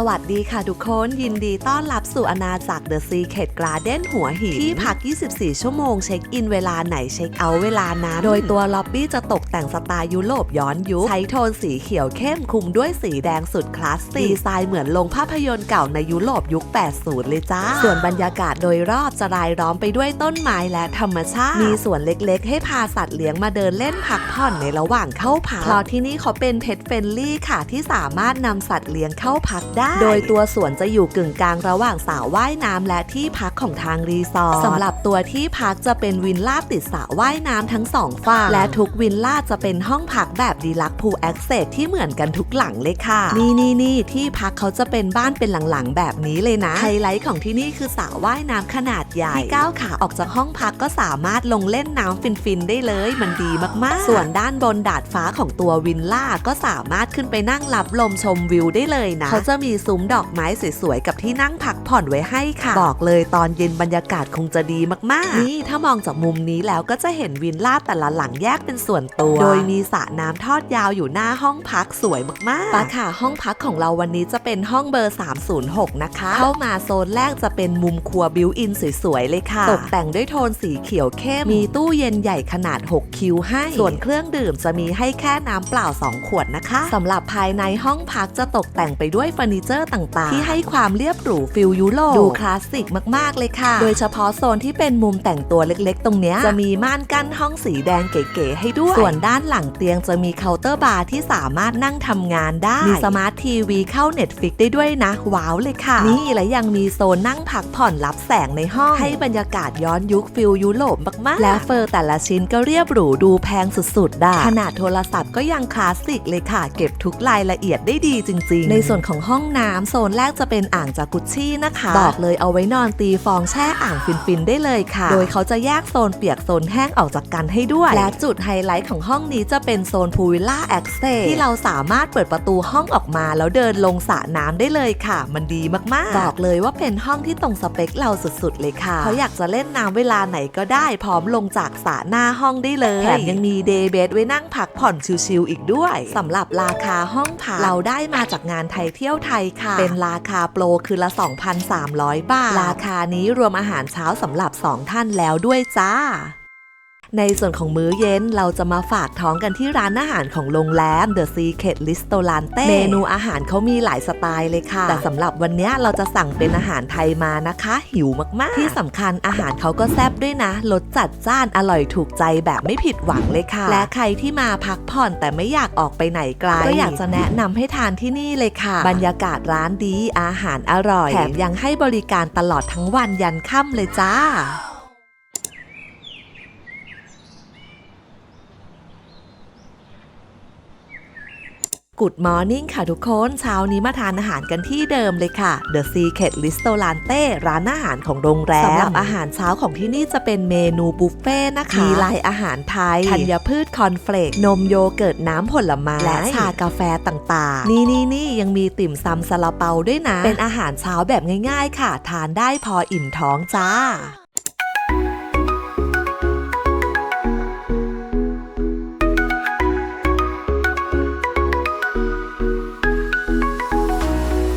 สวัสดีค่ะทุกคน ยินดีต้อนรับสู่อาณาจักร The Secret Garden หัวหิน ที่พัก 24 ชั่วโมงเช็คอินเวลาไหนเช็คเอาท์เวลานั้น โดยตัวล็อบบี้จะตกแต่งสไตล์ยุโรปย้อนยุค ใช้โทนสีเขียวเข้มคุมด้วยสีแดงสุดคลาสสิกดีไซน์เหมือนลงภาพยนตร์เก่าในยุโรปยุค 80 เลยจ้า ส่วนบรรยากาศโดยรอบจะรายล้อมไปด้วยต้นไม้และธรรมชาติ มีสวนเล็กๆ ให้พาสัตว์เลี้ยงมาเดินเล่นพักผ่อนในระหว่างเข้าพักเพราะที่นี่เขาเป็นเพ t เฟ n ลี่ค่ะที่สามารถนำสัตว์เลี้ยงเข้าพักได้โดยตัวสวนจะอยู่กึ่งกลางระหว่างสระว่ายน้ำและที่พักของทางรีสอร์ทสำหรับตัวที่พักจะเป็นวินล่าติดสระว่ายน้ำทั้งสองฝั่งและทุกวินล่าจะเป็นห้องพักแบบดีลักพูแอคเซสที่เหมือนกันทุกหลังเลยค่ะ นี่นี่นี่ที่พักเขาจะเป็นบ้านเป็นหลังๆ แบบนี้เลยนะ ไฮไลท์ของที่นี่คือสระว่ายน้ำขนาดใหญ่ที่ก้าวขาออกจากห้องพักก็สามารถลงเล่นน้ำฟินๆได้เลย มันดีมากๆ ส่วนด้านบนดาดฟ้าของตัววินล่าก็สามารถขึ้นไปนั่งรับลมชมวิวได้เลยนะเขาจะมีซุ้มดอกไม้สวยๆ กับที่นั่งพักผ่อนไว้ให้ค่ะ บอกเลยตอนเย็นบรรยากาศคงจะดีมากๆ นี่ถ้ามองจากมุมนี้แล้วก็จะเห็นวินล่าแต่ละหลังแยกเป็นส่วนตัว โดยมีสระน้ำทอดยาวอยู่หน้าห้องพักสวยมากๆปะค่ะ ห้องพักของเราวันนี้จะเป็นห้องเบอร์ 306 นะคะ เข้ามาโซนแรกจะเป็นมุมครัวบิวอินสวยๆ เลยค่ะ ตกแต่งด้วยโทนสีเขียวเข้ม มีตู้เย็นใหญ่ขนาด 6 คิวให้ ส่วนเครื่องดื่มจะมีให้แค่น้ำเปล่า 2 ขวดนะคะสำหรับภายในห้องพักจะตกแต่งไปด้วยเฟอร์นิเจอร์ต่างๆ ที่ให้ความเรียบหรูฟิลยุโรปดูคลาสสิกมากๆเลยค่ะ โดยเฉพาะโซนที่เป็นมุมแต่งตัวเล็กๆ ตรงเนี้ยจะมีม่านกั้นห้องสีแดงเก๋ๆให้ด้วย ส่วนด้านหลังเตียงจะมีเคาน์เตอร์บาร์ที่สามารถนั่งทำงานได้ มีสมาร์ททีวีเข้า Netflix ได้ด้วยนะ ว้าวเลยค่ะ นี่และยังมีโซนนั่งพักผ่อนรับแสงในห้อง ให้บรรยากาศย้อนยุคฟิลยุโรปมากๆ และเฟอร์แต่ละชิ้นก็เรียบหรูดูแพงสุดๆได้ขนาดโทรศัพท์ก็ยังคลาสสิกเลยค่ะ เก็บทุกรายละเอียดได้ดีจริง ๆ ในส่วนของห้องน้ำโซนแรกจะเป็นอ่างจากกุชชี่นะคะ บอกเลยเอาไว้นอนตีฟองแช่อ่างฟินๆได้เลยค่ะ โดยเขาจะแยกโซนเปียกโซนแห้งออกจากกันให้ด้วย และจุดไฮไลท์ของห้องนี้จะเป็นโซนพูวิลล่าแอคเซที่เราสามารถเปิดประตูห้องออกมาแล้วเดินลงสระน้ำได้เลยค่ะ มันดีมากๆ บอกเลยว่าเป็นห้องที่ตรงสเปคเราสุดๆเลยค่ะเขาอยากจะเล่นน้ำเวลาไหนก็ได้พร้อมลงจากสระหน้าห้องได้เลยแถมยังมีเดย์เบดไว้นั่งพักผ่อนชิลๆอีกด้วยสำหรับราคาห้องพักเราได้มาจากงานไทยเที่ยวไทยค่ะ เป็นราคาโปรคือละ 2,300 บาท ราคานี้รวมอาหารเช้าสำหรับ 2 ท่านแล้วด้วยจ้า ในส่วนของมื้อเย็นเราจะมาฝากท้องกันที่ร้านอาหารของโรงแรม The Secret Restaurante เมนูอาหารเขามีหลายสไตล์เลยค่ะ แต่สำหรับวันนี้เราจะสั่งเป็นอาหารไทยมานะคะ หิวมากๆ ที่สำคัญอาหารเขาก็แซ่บด้วยนะรสจัดจ้านอร่อยถูกใจแบบไม่ผิดหวังเลยค่ะ และใครที่มาพักผ่อนแต่ไม่อยากออกไปไหนไกลก็อยากจะแนะนำให้ทานที่นี่เลยค่ะ บรรยากาศร้านดีอาหารอร่อยแถมยังให้บริการตลอดทั้งวันยันค่ำเลยจ้า กูดมอร์นิ่งค่ะทุกคนเช้านี้มาทานอาหารกันที่เดิมเลยค่ะ The Secret Restaurante ร้านอาหารของโรงแรมสำหรับอาหารเช้าของที่นี่จะเป็นเมนูบุฟเฟ่ต์นะคะ มีลายอาหารไทยธัญพืชคอนเฟลกนมโยเกิร์ตน้ำผลไม้ และชากาแฟต่างๆ นี่นี่นี่ยังมีติ่มซำซาลาเปาด้วยนะ เป็นอาหารเช้าแบบง่ายๆ ค่ะ ทานได้พออิ่มท้องจ้า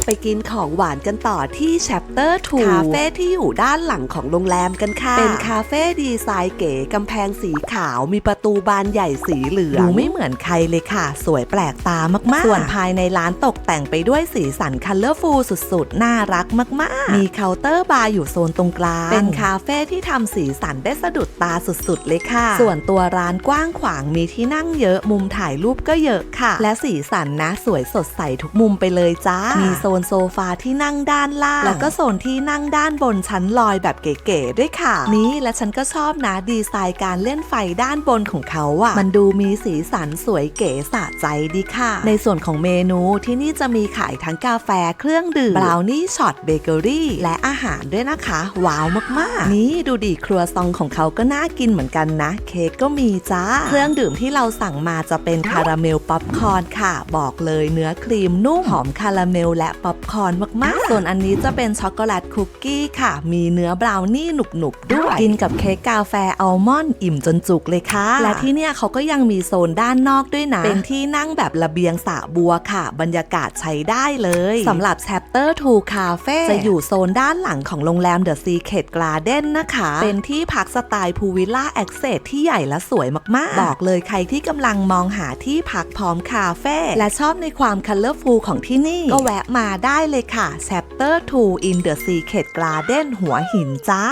ไปกินของหวานกันต่อที่ Chapter 2คาเฟ่ที่อยู่ด้านหลังของโรงแรมกันค่ะ เป็นคาเฟ่ดีไซน์เก๋กำแพงสีขาวมีประตูบานใหญ่สีเหลืองดูไม่เหมือนใครเลยค่ะ สวยแปลกตามากๆ ส่วนภายในร้านตกแต่งไปด้วยสีสันคัลเลอร์ฟูลสุดๆ น่ารักมากๆ มีเคาน์เตอร์บาร์อยู่โซนตรงกลาง เป็นคาเฟ่ที่ทำสีสันได้สะดุดตาสุดๆ เลยค่ะ ส่วนตัวร้านกว้างขวางมีที่นั่งเยอะมุมถ่ายรูปก็เยอะค่ะ และสีสันนะสวยสดใสทุกมุมไปเลยจ้า มีโซนโซฟาที่นั่งด้านล่าง แล้วก็โซนที่นั่งด้านบนชั้นลอยแบบเก๋ๆด้วยค่ะ นี่และฉันก็ชอบนะดีไซน์การเล่นไฟด้านบนของเขาอะมันดูมีสีสันสวยเก๋สะใจดีค่ะ ในส่วนของเมนูที่นี่จะมีขายทั้งกาแฟเครื่องดื่มบราวนี่ช็อตเบเกอรี่และอาหารด้วยนะคะ ว้าวมากๆ นี่ดูดิครัวซองของเขาก็น่ากินเหมือนกันนะ เค้กก็มีจ้า เครื่องดื่มที่เราสั่งมาจะเป็นคาราเมลป๊อปคอร์นค่ะ บอกเลยเนื้อครีมนุ่มหอมคาราเมลและป๊อป๊อปคอร์นมากๆ ส่วนอันนี้จะเป็นช็อกโกแลตคุกกี้ค่ะ มีเนื้อบราวนี่หนุบๆด้วย กินกับเค้กกาแฟอัลมอนด์อิ่มจนจุกเลยค่ะ และที่เนี่ยเขาก็ยังมีโซนด้านนอกด้วยนะ เป็นที่นั่งแบบระเบียงสระบัวค่ะ บรรยากาศใช้ได้เลยสำหรับ Chapter 2 Cafe จะอยู่โซนด้านหลังของโรงแรม The Secret Garden นะคะ เป็นที่พักสไตล์พูวิลล่าแอคเซสที่ใหญ่และสวยมากๆ บอกเลยใครที่กำลังมองหาที่พักพร้อมคาเฟ่และชอบในความคัลเลอร์ฟูลของที่นี่ก็แวะมาได้เลยค่ะ Chapter 2 in the Secret Garden หัวหินจ้า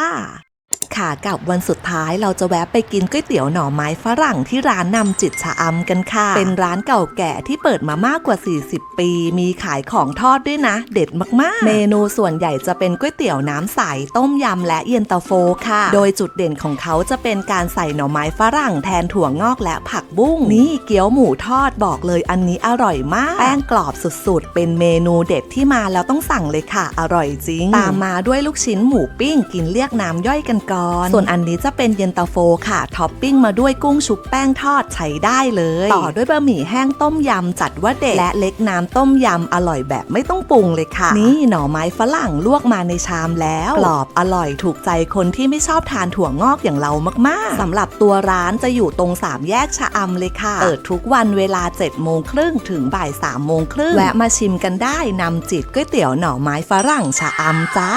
ค่ะกับวันสุดท้ายเราจะแวะไปกินก๋วยเตี๋ยวหน่อไม้ฝรั่งที่ร้านนำจิตชะอำกันค่ะ เป็นร้านเก่าแก่ที่เปิดมามากกว่า 40 ปี มีขายของทอดด้วยนะ เด็ดมากๆ เมนูส่วนใหญ่จะเป็นก๋วยเตี๋ยวน้ำใส ต้มยำและเย็นตาโฟค่ะ โดยจุดเด่นของเขาจะเป็นการใส่หน่อไม้ฝรั่งแทนถั่วงอกและผักบุ้งนี่เกี๊ยวหมูทอดบอกเลยอันนี้อร่อยมาก แป้งกรอบสุดๆ เป็นเมนูเด็ดที่มาแล้วต้องสั่งเลยค่ะ อร่อยจริง ตามมาด้วยลูกชิ้นหมูปิ้งกินเรียกน้ำย่อยกันก่อนส่วนอันนี้จะเป็นเย็นตาโฟค่ะ ท็อปปิ้งมาด้วยกุ้งชุบแป้งทอดใช้ได้เลย ต่อด้วยบะหมี่แห้งต้มยำจัดว่าเด็ด และเล็กน้ำต้มยำอร่อยแบบไม่ต้องปรุงเลยค่ะ นี่หน่อไม้ฝรั่งลวกมาในชามแล้วกรอบอร่อยถูกใจคนที่ไม่ชอบทานถั่วงอกอย่างเรามากๆสำหรับตัวร้านจะอยู่ตรงสามแยกชะอำเลยค่ะ เปิดทุกวันเวลา7จ็ดโมงครึ่งถึงบ่าย3ามโมงครึ่งแวะมาชิมกันได้นำจิตก๋วยเตี๋ยวหน่อไม้ฝรั่งชะอำจ้า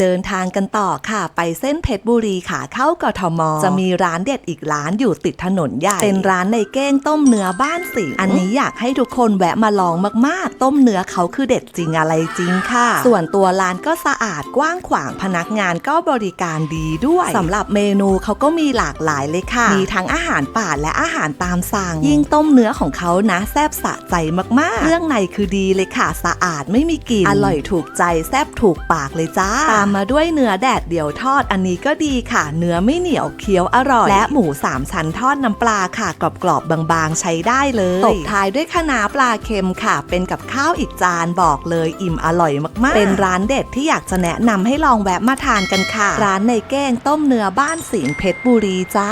เดินทางกันต่อค่ะ ไปเส้นเพชรบุรีขาเข้ากทม จะมีร้านเด็ดอีกร้านอยู่ติดถนนใหญ่ เป็นร้านในเก้งต้มเนื้อบ้านสิงอันนี้อยากให้ทุกคนแวะมาลองมากๆ ต้มเนื้อเขาคือเด็ดจริงอะไรจริงค่ะ ส่วนตัวร้านก็สะอาดกว้างขวางพนักงานก็บริการดีด้วยสำหรับเมนูเขาก็มีหลากหลายเลยค่ะ มีทั้งอาหารป่าและอาหารตามสั่ง ยิ่งต้มเนื้อของเขานะแซบสะใจมากๆ เรื่องในคือดีเลยค่ะ สะอาดไม่มีกลิ่นอร่อยถูกใจแซบถูกปากเลยจ้าตามมาด้วยเนื้อแดดเดี่ยวทอดอันนี้ก็ดีค่ะ เนื้อไม่เหนียวเคี้ยวอร่อย และหมูสามชั้นทอดน้ำปลาค่ะ กรอบๆบางๆ ใช้ได้เลยตบท้ายด้วยคะน้าปลาเค็มค่ะ เป็นกับข้าวอีกจานบอกเลยอิ่มอร่อยมากๆ เป็นร้านเด็ดที่อยากจะแนะนำให้ลองแวะมาทานกันค่ะ ร้านในแก้งต้มเนื้อบ้านสิงห์เพชรบุรีจ้า